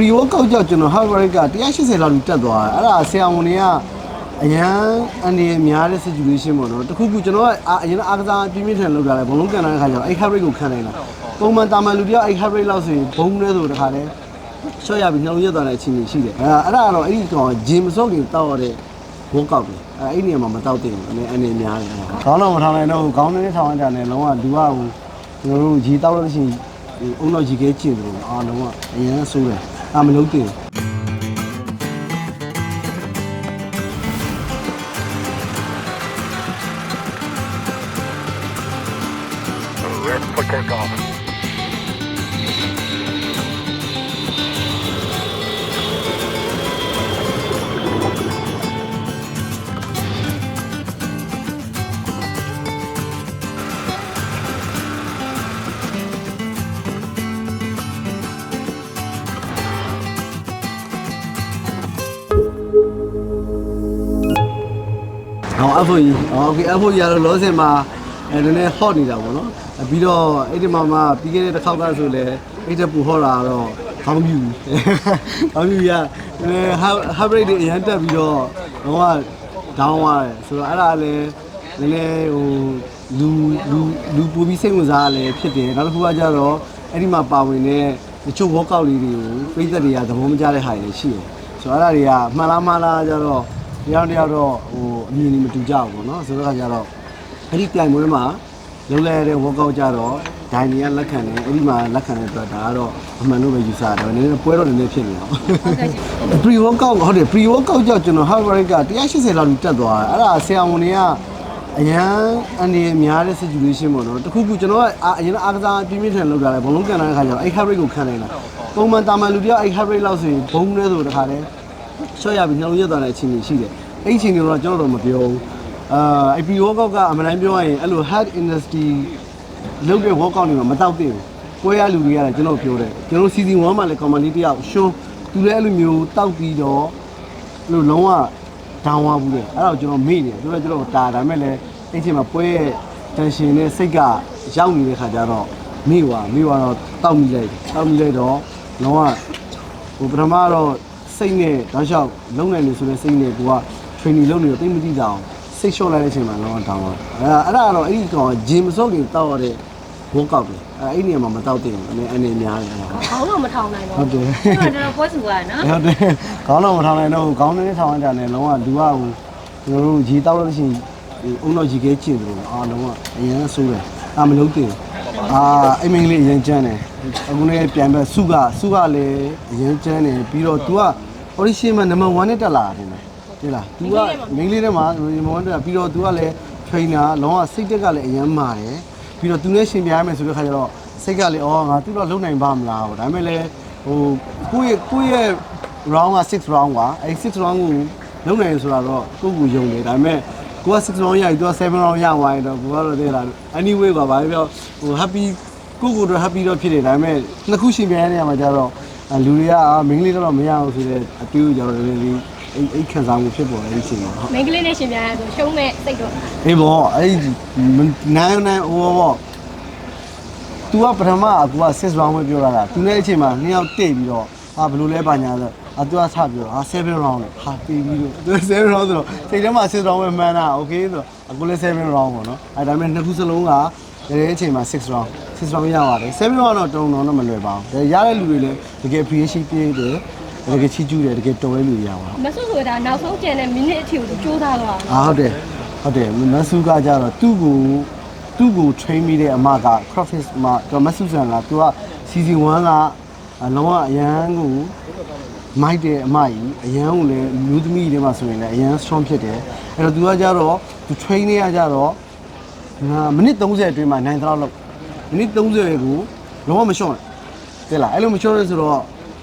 ရီဝကောက်ကြောက်ကျွန်တော် Harvard က180လောက်တက်သွားတယ်အဲ့ဒါဆရာဝန်တွေကအရန်အနေနဲ့များတဲ့ situation ပေါ့နော်တခုခုကျွန်တော်ကအရင်အားကစားပြင်းပြင်းထန်လောက်တာလေဘလုံးကန်တဲ့ခါကျတော့အဲ့ Harvard ကိုခံနိုင်တာပုံမှန်တာမန်လူတယောက်အဲ့ Harvard လောက်ဆိုရင်ဘုံနဲ့ဆိုတခါတည်းရှော့ရပြီးနှလုံးရက်သွားတဲ့အချိန်ကြီးရှိတယ်အဲ့ဒါအဲ့ဒါကတော့အဲ့ဒီကောင်ဂျင်မစော့ခင်တောက်ရတဲ့ဝေါကောက်တယ်အဲ့အဲ့ဒီနေရာမှာမတောက်တင်ဘူးအနေအနေများတယ်ခေါင်းတော့မထောင်နိုင်တော့ဘူးခေါင်းနဲ့ထောင်လိုက်တာနဲ့လုံးဝလူကဟိုကျွန်တော်တို့ရေတောက်လို့ရှိရင်ဒီအုံတော့ရေခဲကျင်တယ်လို့အားလုံးကအရင်ဆိုးတယ် အာမလုံးတင်ဘူး Red for takeoff. ဟောအဖို့ကြီးဟောโอเคအဖို့ကြီးကတော့လောဆင်မှာအဲနည်းနည်း hot နေတာပေါ့နော်အဲပြီးတော့အဲ့ဒီမှာမှပြီးခဲ့တဲ့တစ်ခေါက်ကဆိုလဲအဲ့တဲ့ပူ hot တာတော့ခေါင်းပြူခေါင်းပြူရနည်းနည်း heart rate တွေအရန်တက်ပြီးတော့တော့ down သွားတယ်ဆိုတော့အဲ့ဒါလည်းနည်းနည်းဟိုလူလူလူပူပြီးစိတ်ဝင်စားရလဲဖြစ်တယ်နောက်တစ်ခုကကြတော့အဲ့ဒီမှာပါဝင်တဲ့တချို့ workout လေးတွေကိုပြိသက်တွေကသဘောမကျတဲ့ဟာတွေရှိတယ်ဆိုတော့အဲ့ဒါတွေကမှန်လားမှားလားကြတော့ တယောက်တယောက်တော့ဟိုအမြင်ကြီးမတူကြဘူးပေါ့နော်ဆိုတော့ကကြတော့အဲ့ဒီပြိုင်ပွဲမှာလုံးလဲတဲ့ workout ကြတော့ဒိုင်နီကလက်ခံတယ်အဲ့ဒီမှာလက်ခံတဲ့အတွက်ဒါကတော့အမှန်လို့ပဲယူဆတယ်နည်းနည်းပွဲတော့နည်းနည်းဖြစ်နေအောင် pre workout ဟုတ်တယ် pre workout ကြောင့်ကျွန်တော် Harvard က180လောက်တက်သွားတယ်အဲ့ဒါဆရာဝန်တွေကအရန်အနေနဲ့များတဲ့ situation ပေါ့နော်တခုခုကျွန်တော်ကအရင်အားကစားပြင်းပြင်းထန်လောက်တာလေဘလုံးကန်တဲ့ခါကျတော့အဲ့ Harvard ကိုခံနိုင်တာပုံမှန်တာမန်လူတယောက်အဲ့ Harvard လောက်ဆိုရင်ဘုံနဲ့ဆိုတခါတည်း ရှော့ရပြီးနှလုံးရက်သွားတဲ့အချိန်ကြီးရှိတယ်အဲ့ဒီအချိန်တွေတော့ကျွန်တော်တို့မပြောဘူးအာအပီ workout ကအမှန်တမ်းပြောရရင်အဲ့လို head industry လုပ်တဲ့ workout တွေမှာမတောက်သေးဘူးပွဲရလူတွေရတယ်ကျွန်တော်ပြောတယ်ကျွန်တော် season 1မှာလည်း comedy တယောက်ရှုံးသူလည်းအဲ့လိုမျိုးတောက်ပြီးတော့အဲ့လိုလုံးဝ down သွားဘူးလေအဲ့ဒါကိုကျွန်တော်မေ့နေတယ်သူလည်းကျွန်တော်တာဒါပေမဲ့လည်းအဲ့ချိန်မှာပွဲရဲ့ tension နဲ့စိတ်ကရောက်နေတဲ့ခါကျတော့မေ့သွားမေ့သွားတော့တောက်မိလိုက်တယ်တောက်မိလိုက်တော့လုံးဝဟိုပထမတော့ စိတ်နဲ့တောက်လျှောက်လုံနိုင်နေဆိုတဲ့စိတ်နဲ့ကိုက training လုပ်နေတော့တိတ်မသိကြအောင်စိတ်လျှော့လိုက်တဲ့အချိန်မှာတော့တောင်းတော့အဲအဲ့ဒါကတော့အဲ့ဒီကောင်ဂျင်မစော့ခင်တောက်ရတဲ့ workout ပဲအဲအဲ့ဒီနေရာမှာမတောက်တင်ဘူးအနေအနေများတယ်ဟုတ်ခေါင်းတော့မထောင်နိုင်တော့ဟုတ်တယ်သူကတော်တော်ပွဲစုရတယ်နော်ဟုတ်တယ်ခေါင်းတော့မထောင်နိုင်တော့ဘူးခေါင်းနဲ့ထောင်ရတာနဲ့လုံးဝလူကဟိုကျွန်တော်တို့ရေတောက်လို့ရှိရင်ဒီအုံတော့ရေခဲကျင်တယ်လို့အာလုံးဝအရင်ဆိုးတယ်အာမလုံးတင်အာအိမ်မင်းလေးအရင်ကျန်းတယ်အခုလည်းပြန်ပဲစုကစုကလည်းအရင်ကျန်းတယ်ပြီးတော့ तू က audition မှာ number 1နဲ့တက်လာတာဒီမှာဒီလား तू ကမိန်းကလေးထဲမှာ number 1တက်လာပြီးတော့ तू ကလည်း trainer လောကစိတ်တက်ကလည်းအရင်မာတယ်ပြီးတော့ तू နဲ့ရှင်ပြရမယ်ဆိုတဲ့ခါကျတော့စိတ်ကလည်းအော်ငါ तू တော့လုံနိုင်ပါမလားဟောဒါပေမဲ့လည်းဟိုကိုယ့်ရဲ့ကိုယ့်ရဲ့ round က6 round ကအဲ6 round ကိုလုံနိုင်ဆိုတော့ကိုယ့်ကိုယုံတယ်ဒါပေမဲ့ကိုက6 round ရပြီသူက7 round ရသွားရင်တော့ကိုကတော့သိလား anyway ပါဘာပဲပြောဟို happy ကိုကိုတော့ happy တော့ဖြစ်တယ်ဒါပေမဲ့နှစ်ခုရှင်ပြိုင်ရတဲ့နေရာမှာကျတော့ လူတွေကမင်းကလေးတော့မရအောင်ဆိုတဲ့အတူတူကျွန်တော်လည်းလေးအဲ့အဲ့ခံစားမှုဖြစ်ပေါ်တဲ့အချိန်မှာဟုတ်မိန်းကလေးနဲ့ရှင်ပြရဆိုရှုံးမဲ့စိတ်တော့အေးဘောအဲ့နိုင်နိုင်ဟိုဘော तू ကပထမအကူက6 round ပဲပြောလာတာ तू နဲ့အချိန်မှာနှစ်ယောက်တိတ်ပြီးတော့ဟာဘယ်လိုလဲပါညာဆိုအတူအဆပြောဟာ7 round လေဟာတီးပြီးတော့သူ7 round ဆိုတော့စိတ်ထဲမှာ6 round ပဲမှန်းတာ okay ဆိုတော့အကူလည်း7 round ပေါ့နော်အဲ့ဒါပေမဲ့နှစ်ခုစလုံးက တကယ်အချိန်မှာ6 round 6 round ရပါတယ်7 round တော့တုံတော့တော့မလွယ်ပါဘူးဒါရတဲ့လူတွေလည်းတကယ် appreciate ပြေးတယ်တကယ်ချီးကျူးတယ်တကယ်တော်တဲ့လူတွေရပါမဆုဆိုတာနောက်ဆုံးကျန်တဲ့မိနစ်အထိကိုကြိုးစားသွားအာဟုတ်တယ်ဟုတ်တယ်မဆူကကြတော့သူ့ကိုသူ့ကို train မိတဲ့အမက Crofis မှာတော့မဆူဆန်ကသူက season 1ကအလုံးဝအရန်ကိုမိုက်တဲ့အမကြီးအရန်ကိုလည်းမျိုးသမီးတွေမှာဆိုရင်လည်းအရန် strong ဖြစ်တယ်အဲ့တော့သူကကြတော့သူ train နေရကြတော့ ငါမိနစ်30အတွင်းမှာနိုင်တော့လို့မိနစ်30ကိုလုံးဝမလျှော့နဲ့တဲ့လားအဲ့လိုမလျှော့ရဲဆိုတော့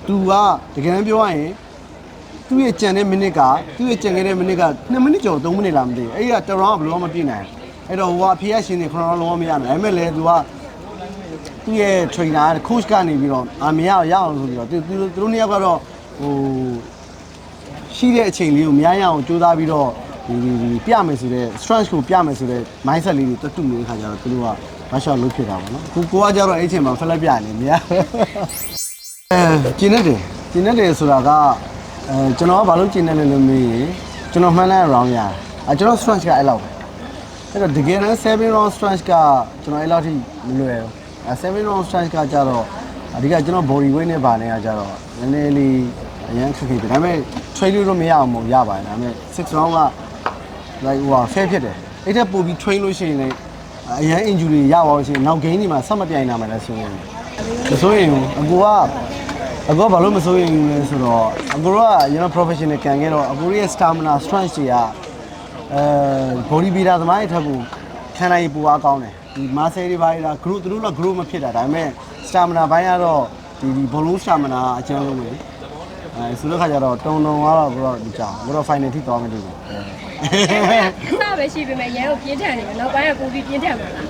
तू ကတကယ်ပြောရရင်သူ့ရဲ့ကြံတဲ့မိနစ်ကသူ့ရဲ့ကြံခဲ့တဲ့မိနစ်က2မိနစ်ကျော်3မိနစ်လားမသိဘူးအဲ့ဒီကတရောင်းကဘယ်လိုမှမပြည့်နိုင်ဘူးအဲ့တော့ဟိုကအဖေရရှင်နေခဏလုံးဝမရနိုင်ဒါပေမဲ့လည်းသူကသူ့ရဲ့ trainer coach ကနေပြီးတော့အာမရအောင်ရအောင်ဆိုပြီးတော့သူသူသူတို့နှစ်ယောက်ကတော့ဟိုရှိတဲ့အချိန်လေးကိုများရအောင်ကြိုးစားပြီးတော့ ဒီဒီဒီပြမယ်ဆိုတဲ့ strength ကိုပြမယ်ဆိုတဲ့ mindset လေးတွေတွတ်တူနေတဲ့ခါကျတော့သူတို့ကမရှော့လုပ်ဖြစ်တာပေါ့နော်ကိုကိုကကြတော့အဲ့အချိန်မှာဖလက်ပြနေမြာအဲကျင်းနေတယ်ကျင်းနေတယ်ဆိုတာကအဲကျွန်တော်ကဘာလို့ကျင်းနေလဲလို့မေးရင်ကျွန်တော်မှန်းတဲ့ round ရတယ်အဲကျွန်တော် strength ကအဲ့လောက်ပဲအဲ့တော့တကယ်တမ်း7 round strength ကကျွန်တော်အဲ့လောက်ထိမလွယ်ဘူးအဲ7 round strength ကကြတော့အဓိကကျွန်တော် body weight နဲ့ပါနေတာကြတော့နည်းနည်းလေးအရင်ခက်ခဲတယ်ဒါပေမဲ့ train လို့တော့မရအောင်မို့ရပါတယ်ဒါပေမဲ့6 round က like ဟို fair ဖြစ်တယ်အဲ့ထက်ပိုပြီး train လို့ရှိရင်လည်းအရင် injury ရပါလို့ရှိရင်နောက် gain ဒီမှာဆက်မပြိုင်နိုင်မှာလည်းဆိုရင်မဆိုရင်ဘူးအကူကအကူကဘာလို့မဆိုရင်ဘူးလဲဆိုတော့အကူက you know professional ကန်ခဲ့တော့အကူရဲ့ stamina strength တွေကအဲ body builder သမားတွေထက်ကိုခံနိုင်ပူအားကောင်းတယ်ဒီ muscle တွေဘာတွေလား group သူတို့က group မဖြစ်တာဒါပေမဲ့ stamina ဘိုင်းကတော့ဒီဒီဘလုံး stamina အကျဉ်းလုံးပဲ အဲဆိုတော့ခါကျတော့တုံတုံကတော့ဘုတော့ဒီကြောင်ဘုတော့ final ထိသွားမယ်လို့ပဲစပဲရှိပေမဲ့ရန်ကိုပြင်းထန်နေတယ်နောက်ပိုင်းကပိုပြီးပြင်းထန်မှာလား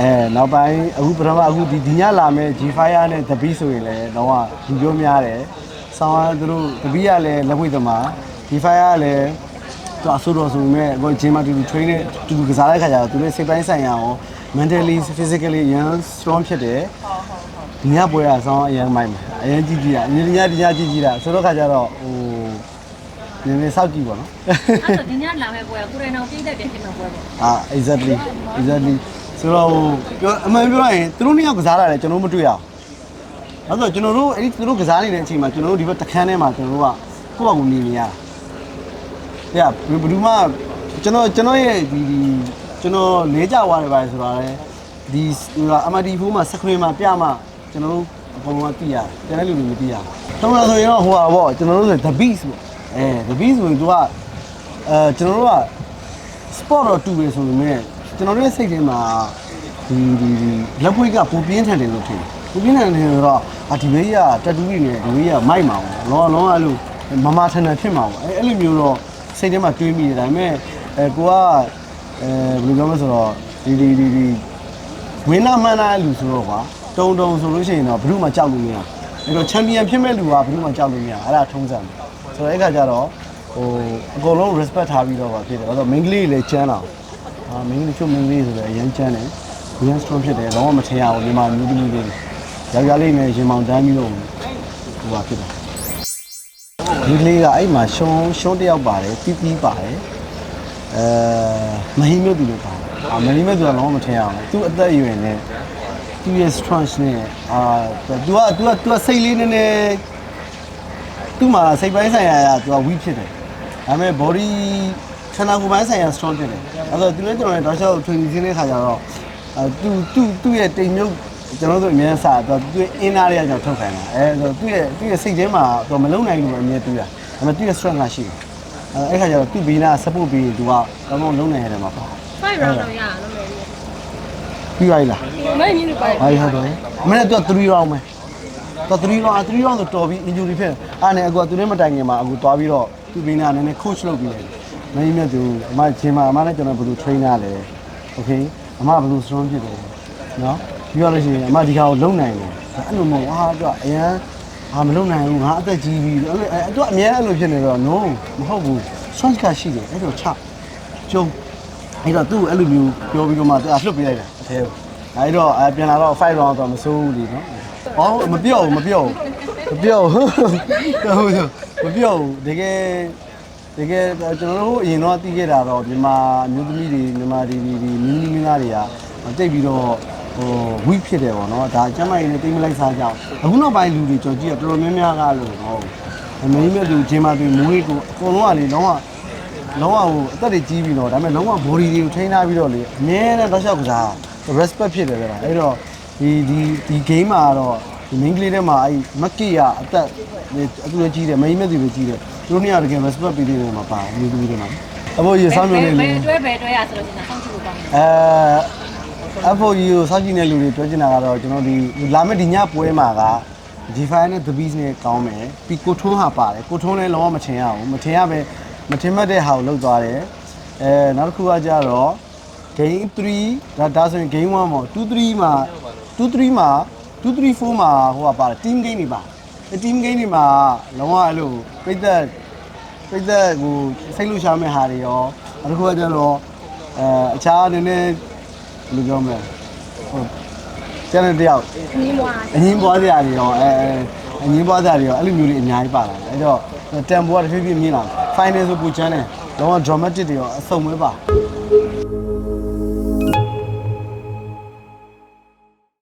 အဲနောက်ပိုင်းအခုပထမအခုဒီဒီညလာမဲ့ G-Fire နဲ့ The Beat ဆိုရင်လည်းတော့လူပြောများတယ်။ဆောင်းရသူတို့ The Beat ကလည်းလက်ဝိတ်သမား G-Fire ကလည်းသူအဆိုးတော်ဆိုပေမဲ့အခု gym မှာတူတူ train နဲ့တူတူကစားတဲ့ခါကျတော့သူတို့စိတ်ပိုင်းဆိုင်ရာရော mentally physically ရန် strong ဖြစ်တယ်။ ဒီညပွဲကဆောင်းအရင်မိုက်မယ်။အရင်ကြည့်ကြည့်တာအရင်ညဒီညကြည့်ကြည့်တာဆိုတော့ခါကျတော့ဟိုနည်းနည်းစောက်ကြည့်ပါတော့။အဲ့တော့ဒီညလာမဲ့ပွဲကကိုရိုနာပြည့်တဲ့ပြန်ဖြစ်မှာပွဲပေါ့အာ exactly exactly ဆိုတော့ဟိုပြောအမှန်ပြောရရင်သူတို့နှစ်ယောက်ကစားတာလည်းကျွန်တော်တို့မတွေ့ရအောင်အဲ့တော့ကျွန်တော်တို့အဲ့ဒီသူတို့ကစားနေတဲ့အချိန်မှာကျွန်တော်တို့ဒီဘက်တခန်းထဲမှာကျွန်တော်တို့ကကိုယ့်ဘာကိုမြင်နေရတာ။ညဘယ်သူမှကျွန်တော်ကျွန်တော်ရဲ့ဒီဒီကျွန်တော်လဲကြသွားတယ်ပါလေဆိုတာလေဒီဟိုအမဒီဖူးမှာစခရင်မှာပြမှာ ကျွန်တော်တို့အကုန်လုံးကသိရတယ်။ကျန်တဲ့လူတွေမသိရဘူး။တော့ဆိုရင်တော့ဟိုပါပေါ့ကျွန်တော်တို့ဆို the beast ပေါ့။အဲ the beast ဆိုရင်သူကအဲကျွန်တော်တို့က sport တော့တူပဲဆိုပေမဲ့ကျွန်တော်တို့ရဲ့စိတ်ထဲမှာဒီဒီဒီလက်ပွေးကပူပြင်းထန်တယ်လို့ထင်တယ်ပူပြင်းထန်တယ်ဆိုတော့အာဒီဘေးကတက်တူးကြီးနဲ့ဒီဘေးကမိုက်မှာပေါ့လောလောအဲ့လိုမမထန်ထန်ဖြစ်မှာပေါ့အဲအဲ့လိုမျိုးတော့စိတ်ထဲမှာတွေးမိတယ်ဒါပေမဲ့အဲကိုကအဲဘယ်လိုပြောမလဲဆိုတော့ဒီဒီဒီဒီဝင်းနာမှန်းလာလူဆိုတော့ကွာ တုံတုံဆိုလို့ရှိရင်တော့ဘယ်သူမှကြောက်လို့မရအဲ့တော့ချန်ပီယံဖြစ်မဲ့လူကဘယ်သူမှကြောက်လို့မရအဲ့ဒါထုံးစံဆိုတော့အဲ့ခါကျတော့ဟိုအကုန်လုံး respect ထားပြီးတော့ပါဖြစ်တယ်အဲ့တော့ main ကလေးလည်းချမ်းတာအာ main ကလေးချို့ main ကလေးဆိုတော့အရင်ချမ်းတယ်အရင် strong ဖြစ်တယ်တော့မထင်ရဘူးဒီမှာမျိုးသမီးလေးယောက်ျားလေးနဲ့ရင်မောင်တန်းပြီးတော့ဟိုပါဖြစ်တယ်ဒီကလေးကအဲ့မှာရှုံးရှုံးတစ်ယောက်ပါတယ်ပီးပီးပါတယ်အဲမဟင်းမျိုးသူလို့ပါတယ်အာမဟင်းမျိုးသူကတော့မထင်ရဘူးသူ့အသက်အရွယ်နဲ့ သူ့ရဲ့ strong နဲ့အာ तू က तू က तू ကစိတ်လေးနည်းနည်း သူ့မှာစိတ်ပိုင်းဆိုင်ရာကသူက weak ဖြစ်တယ်ဒါပေမဲ့ body ခန္ဓာကိုယ်ပိုင်းဆိုင်ရာ strong ဖြစ်တယ်အဲ့တော့သူလည်းကျွန်တော်လည်းတောက်လျှောက် training ခြင်းတဲ့ခါကျတော့အဲသူသူသူ့ရဲ့တိမ်မြုပ်ကျွန်တော်တို့အများစားတော့သူ့ inner တွေကကျွန်တော်ထုတ်ခိုင်းတာအဲဆိုသူ့ရဲ့သူ့ရဲ့စိတ်ထဲမှာသူမလုံနိုင်လို့အမြဲတူးတာဒါပေမဲ့သူ့ရဲ့ strength ကရှိတယ်အဲအဲ့ခါကျတော့သူ့ဘေးနာ support ပေးရင်သူကဘာမှလုံနိုင်ရတယ်မှာပါ 5 round တော့ရအောင်လို့မယ် ့ ပြီးပါလားမင်းကြီးတို့ပါဟာဟုတ်တယ်အမေကသူက3 round ပဲတော့3 round 3 round ဆိုတော်ပြီး injury ဖြစ်အဲ့နဲ့အကူကသူနဲ့မတိုင်ခင်မှာအကူသွားပြီးတော့သူဘင်းနာနည်းနည်း coach လုပ်ပြီးတယ်မင်းမြတ်သူအမဂျင်မာအမနဲ့ကျွန်တော်ဘယ်လို trainer လဲ okay အမဘယ်လို strong ဖြစ်တယ်နော်ပြီးတော့လို့ရှိရင်အမဒီခါကိုလုံနိုင်တယ်အဲ့လိုမဟုတ်ဟာသူကအရန်ဟာမလုံနိုင်ဘူးငါအသက်ကြီးပြီအဲ့လိုအဲ့သူကအများအဲ့လိုဖြစ်နေတော့ no မဟုတ်ဘူး strong ကရှိတယ်အဲ့တော့ချကျုံအဲ့တော့သူ့အဲ့လိုမျိုးပြောပြီးတော့မှသူကလှုပ်ပေးလိုက်တာအ သေးကိုအဲ့တော့အပြန်လာတော့5 round တော့မစိုးဘူးလीနော်ဟောမပြောဘူးမပြောဘူးမပြောဘူးဟုတ်မပြောဘူးတကယ်တကယ်ကျွန်တော်တို့အရင်တော့တီးခဲ့တာတော့မြန်မာမျိုးသမီးတွေမြန်မာဒီဒီဒီမင်းမင်းသားတွေကတိတ်ပြီးတော့ဟို weak ဖြစ်တယ်ပေါ့နော်ဒါကျမ်းမာရေးနဲ့တိတ်မလိုက်စားကြအောင်အခုနောက်ပိုင်းလူတွေကြော်ကြည့်ရတော်တော်များများကလို့ဟုတ်မင်းမြတ်သူဂျင်မာသူမွေးကိုအကုန်လုံးကလေလုံးဝလုံးဝဟိုအသက်တွေကြီးပြီးတော့ဒါပေမဲ့လုံးဝ body တွေကိုထိန်းထားပြီးတော့လေအမြဲတမ်းတောက်လျှောက်ကစား respect ဖြစ်တယ်ဗျာအဲ့တော့ဒီဒီဒီ game မှာတော့ဒီ main ကလေးထဲမှာအဲ့မက်ကီကအသက်အတူတူကြီးတယ်မိန်းမသူတွေကြီးတယ်သူတို့နှစ်ယောက်တကယ် respect ပေးတယ်မှာပါအမျိုးသမီးတွေမှာအဖို့ရေဆောင်းမြုံနေလေဘယ်တွဲဘယ်တွဲရဆိုလို့ရှိရင်ဆောင်းကြည့်လို့ကောင်းတယ်အဲအဖို့ကြီးကိုစောင့်ကြည့်နေလူတွေပြောချင်တာကတော့ကျွန်တော်ဒီလာမယ့်ဒီညပွဲမှာက G5 နဲ့ The Beast နဲ့ကောင်းမယ်ပြီးကိုထွန်းဟာပါတယ်ကိုထွန်းလည်းလုံးဝမထင်ရဘူးမထင်ရပဲမထင်မှတ်တဲ့ဟာကိုလောက်သွားတယ်အဲနောက်တစ်ခုကကြတော့ game 3ဒါဒါဆိုရင် game 1ပေါ့2 3မှာ2 3မှာ2 3 4မှာဟိုကပါတယ် team game တွေပါအဲ team game တွေမှာလုံးဝအဲ့လိုပိတ်သက်ပိတ်သက်ကိုစိတ်လှရှားမဲ့ဟာတွေရောနောက်တစ်ခုကကြတော့အဲအခြားနည်းနည်းဘယ်လိုပြောမလဲဟိုကျန်တဲ့တယောက်နီးမွားအငင်းပွားစရာတွေရောအဲအဲအငင်းပွားကြတွေရောအဲ့လိုမျိုးတွေအများကြီးပါလာတယ်အဲ့တော့တန်ဖိုးကတစ်ဖြည်းဖြည်းမြင့်လာတယ် final ဆိုပူချမ်းတယ်တော့ dramatic တွေရောအစုံပဲပါ